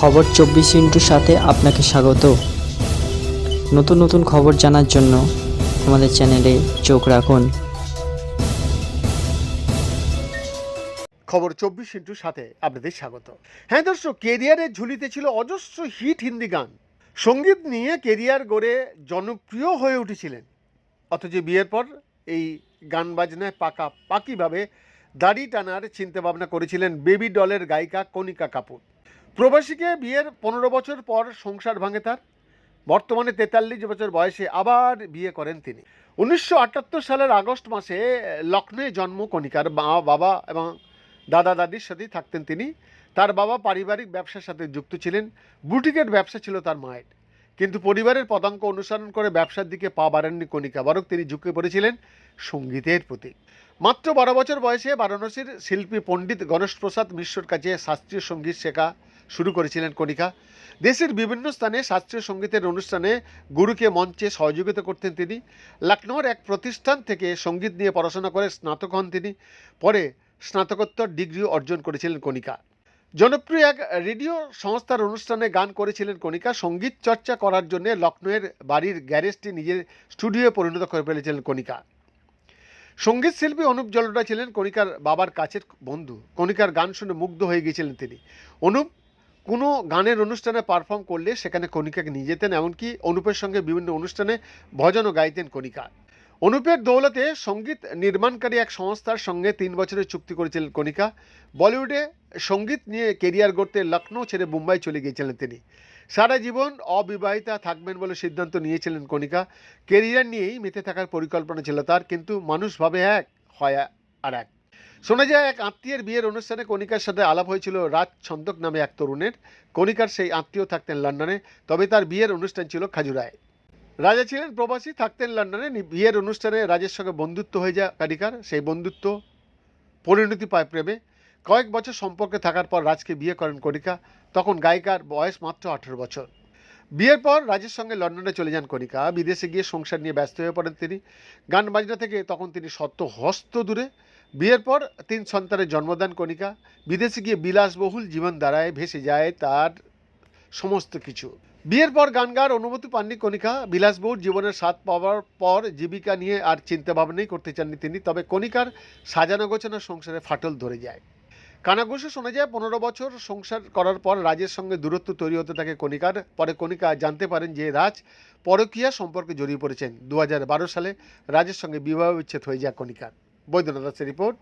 খবর চব্বিশ ইন্টুর সাথে আপনাকে স্বাগত। নতুন নতুন খবর জানার জন্য আমাদের চ্যানেলে চোখ রাখুন। খবর চব্বিশ ইন্টুর সাথে আপনাদের স্বাগত। হ্যাঁ দর্শক কেরিয়ারের ঝুলিতে ছিল অজস্র হিট হিন্দি গান। সংগীত নিয়ে কেরিয়ার গড়ে জনপ্রিয় হয়ে উঠেছিলেন। অথচ বিয়ের পর এই গান বাজনায় পাকা পাকিভাবে দাড়ি টানার চিন্তাভাবনা করেছিলেন বেবি ডলের গায়িকা কণিকা কাপুর। প্রবাসীকে বিয়ের পনেরো বছর পর সংসার ভাঙে তার। বর্তমানে তেতাল্লিশ বছর বয়সে আবার বিয়ে করেন তিনি। উনিশশো আটাত্তর সালের আগস্ট মাসে লখনৌয়ে জন্ম কণিকার মা, বাবা এবং দাদা দাদির সাথেই থাকতেন তিনি। তার বাবা পারিবারিক ব্যবসার সাথে যুক্ত ছিলেন। বুটিকের ব্যবসা ছিল তার মায়ের। কিন্তু পরিবারের পদাঙ্ক অনুসরণ করে ব্যবসার দিকে পা বাড়াননি কণিকা, বরং তিনি ঝুঁকে পড়েছিলেন সঙ্গীতের প্রতি। মাত্র বারো বছর বয়সে বারাণসীর শিল্পী পণ্ডিত গণেশ প্রসাদ মিশ্রর কাছে শাস্ত্রীয় সংগীত শেখা শুরু করেছিলেন কণিকা। দেশের বিভিন্ন স্থানে শাস্ত্রীয় সঙ্গীতের অনুষ্ঠানে গুরুকে মঞ্চে সহযোগিতা করতেন তিনি। লখনৌর এক প্রতিষ্ঠান থেকে সংগীত নিয়ে পড়াশোনা করে স্নাতক হন তিনি। পরে স্নাতকোত্তর ডিগ্রি অর্জন করেছিলেন কণিকা। জনপ্রিয় এক রেডিও সংস্থার অনুষ্ঠানে গান করেছিলেন কণিকা। সংগীত চর্চা করার জন্য লখনৌয়ের বাড়ির গ্যারেজটি নিজের স্টুডিওয়ে পরিণত করে ফেলেছিলেন কণিকা। সংগীত শিল্পী অনুপ জলোটা ছিলেন কণিকার বাবার কাছের বন্ধু। কণিকার গান শুনে মুগ্ধ হয়ে গিয়েছিলেন তিনি। অনুপ কোনো গানের অনুষ্ঠানে পারফর্ম করলে সেখানে কণিকাকে নিয়ে যেতেন এমনকি অনুপের সঙ্গে বিভিন্ন অনুষ্ঠানে ভজনও গাইতেন কণিকা। অনুপের দৌলতে সংগীত নির্মাণকারী এক সংস্থার সঙ্গে তিন বছরের চুক্তি করেছিলেন কণিকা। বলিউডে সংগীত নিয়ে কেরিয়ার গড়তে লখনৌ ছেড়ে মুম্বাই চলে গিয়েছিলেন তিনি। সারা জীবন অবিবাহিতা থাকবেন বলে সিদ্ধান্ত নিয়েছিলেন কণিকা। কেরিয়ার নিয়েই মেতে থাকার পরিকল্পনা ছিল তার, কিন্তু মানুষ ভাবে এক, হয় আর এক। শোনা যায়, এক আত্মীয়ের বিয়ের অনুষ্ঠানে কণিকার সাথে আলাপ হয়েছিল রাজ ছন্দক নামে এক তরুণের। কণিকার সেই আত্মীয় থাকতেন লন্ডনে, তবে তার বিয়ের অনুষ্ঠান ছিল খাজুরায়। রাজা ছিলেন প্রবাসী, থাকতেন লন্ডনে। বিয়ের অনুষ্ঠানে রাজের সঙ্গে বন্ধুত্ব হয়ে যায় কারিকার। সেই বন্ধুত্ব পরিণতি পায় প্রেমে। কয়েক বছর সম্পর্কে থাকার পর রাজকে বিয়ে করেন কণিকা। তখন গায়িকার বয়স মাত্র আঠেরো বছর। বিয়ের পর রাজের সঙ্গে লন্ডনে চলে যান কণিকা। বিদেশে গিয়ে সংসার নিয়ে ব্যস্ত হয়ে পড়েন তিনি। গান বাজনা থেকে তখন তিনি সত্য হস্ত দূরে। বিয়ের পর তিন সন্তানের জন্মদান কণিকা, বিদেশে গিয়ে বিলাসবহুল জীবন দ্বারায় ভেসে যায় তার সমস্ত কিছু। বিয়ের পর গান গাওয়ার অনুমতি পাননি কণিকা, বিলাসবহুল জীবনের স্বাদ পাওয়ার পর জীবিকা নিয়ে আর চিন্তা ভাবনাই করতে চাননি তিনি, তবে কণিকার সাজানো গোছানো সংসারে ফাটল ধরে যায়। কানাঘুষে শোনা যায়, পনেরো বছর সংসার করার পর রাজের সঙ্গে দূরত্ব তৈরি হতে থাকে কণিকার। পরে কণিকা জানতে পারেন যে রাজ পরকীয়া সম্পর্কে জড়িয়ে পড়েছেন। দু হাজার বারো সালে রাজের সঙ্গে বিবাহ বিচ্ছেদ হয়ে যায় কণিকার। বৈদ্যনাথ দাসের রিপোর্ট।